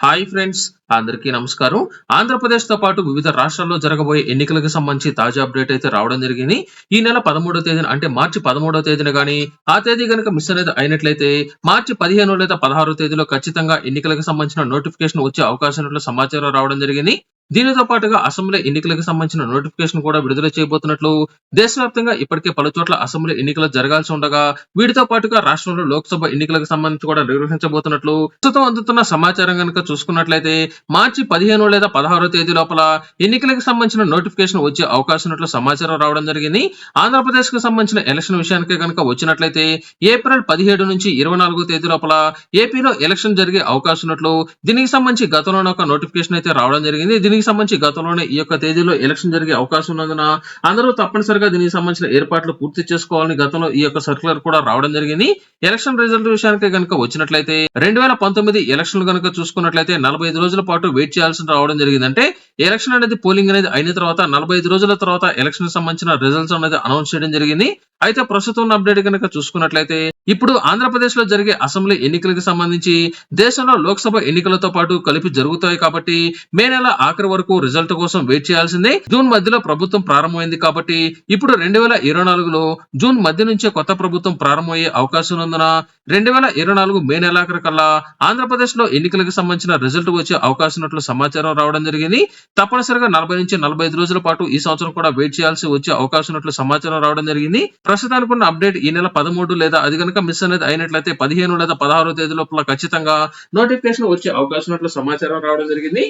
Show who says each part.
Speaker 1: Hi friends అందరికీ నమస్కారం. ఆంధ్రప్రదేశ్తో పాటు వివిధ రాష్ట్రాల్లో జరగబోయే ఎన్నికలకు సంబంధించి తాజా అప్డేట్ అయితే రావడం జరిగింది. ఈ నెల పదమూడో తేదీన అంటే మార్చి పదమూడో తేదీన గానీ ఆ తేదీ కనుక మిస్ అనేది అయినట్లయితే మార్చి పదిహేను లేదా పదహారో తేదీలో ఖచ్చితంగా ఎన్నికలకు సంబంధించిన నోటిఫికేషన్ వచ్చే అవకాశం సమాచారం రావడం జరిగింది. దీనితో పాటుగా అసెంబ్లీ ఎన్నికలకు సంబంధించిన నోటిఫికేషన్ కూడా విడుదల చేయబోతున్నట్లు దేశవ్యాప్తంగా ఇప్పటికే పలు చోట్ల అసెంబ్లీ ఎన్నికలు జరగాల్సి ఉండగా వీటితో పాటుగా రాష్ట్రంలో లోక్సభ ఎన్నికలకు సంబంధించి కూడా నిర్వహించబోతున్నట్లు ప్రస్తుతం అందుతున్న సమాచారం కనుక చూసుకున్నట్లయితే మార్చి పదిహేను లేదా పదహారో తేదీ లోపల ఎన్నికలకు సంబంధించిన నోటిఫికేషన్ వచ్చే అవకాశం ఉన్నట్లు సమాచారం రావడం జరిగింది. ఆంధ్రప్రదేశ్కు సంబంధించిన ఎలక్షన్ విషయానికి కనుక వచ్చినట్లయితే ఏప్రిల్ పదిహేడు నుంచి ఇరవై నాలుగో తేదీ లోపల ఏపీలో ఎలక్షన్ జరిగే అవకాశం ఉన్నట్లు దీనికి సంబంధించి గతంలోనే ఒక నోటిఫికేషన్ అయితే రావడం జరిగింది. దీనికి సంబంధించి గతంలోనే ఈ యొక్క తేదీలో ఎలక్షన్ జరిగే అవకాశం ఉన్నందున అందరూ తప్పనిసరిగా దీనికి సంబంధించిన ఏర్పాట్లు పూర్తి చేసుకోవాలని గతంలో ఈ యొక్క సర్క్యులర్ కూడా రావడం జరిగింది. ఎలక్షన్ రిజల్ట్ విషయానికి కనుక వచ్చినట్లయితే రెండు వేల పంతొమ్మిది ఎలక్షన్లు కనుక చూసుకున్నట్లయితే నలభై ఐదు రోజుల పాటు వెయిట్ చేయాల్సి రావడం జరిగింది అంటే ఎలక్షన్ అనేది పోలింగ్ అనేది అయిన తర్వాత నలభై ఐదు రోజుల తర్వాత ఎలక్షన్ సంబంధించిన రిజల్ట్స్ అనేది అనౌన్స్ చేయడం జరిగింది. అయితే ప్రస్తుతం ఉన్న అప్డేట్ కనుక చూసుకున్నట్లయితే ఇప్పుడు ఆంధ్రప్రదేశ్లో జరిగే అసెంబ్లీ ఎన్నికలకు సంబంధించి దేశంలో లోక్సభ ఎన్నికలతో పాటు కలిపి జరుగుతాయి కాబట్టి మే నెల ఆఖరి వరకు రిజల్ట్ కోసం వెయిట్ చేయాల్సిందే. జూన్ మధ్యలో ప్రభుత్వం ప్రారంభమైంది కాబట్టి ఇప్పుడు రెండు వేల ఇరవై నాలుగులో జూన్ మధ్య నుంచే కొత్త ప్రభుత్వం ప్రారంభమయ్యే అవకాశం ఉన్నందున రెండు వేల ఇరవై నాలుగు మే నెలాఖరు కల్లా ఆంధ్రప్రదేశ్లో ఎన్నికలకు సంబంధించిన రిజల్ట్ వచ్చే అవకాశం ఉన్నట్లు సమాచారం రావడం జరిగింది. తప్పనిసరిగా నలభై నుంచి నలభై ఐదు రోజుల పాటు ఈ సంవత్సరం కూడా వెయిట్ చేయాల్సి వచ్చే అవకాశం ఉన్నట్లు సమాచారం రావడం జరిగింది. ప్రస్తుతానికి ఉన్న అప్డేట్ ఈ నెల పదమూడు లేదా అది కనుక మిస్ అనేది అయినట్లయితే పదిహేను లేదా పదహారో తేదీ లోపల ఖచ్చితంగా నోటిఫికేషన్ వచ్చే అవకాశం ఉన్నట్లు సమాచారం రావడం జరిగింది.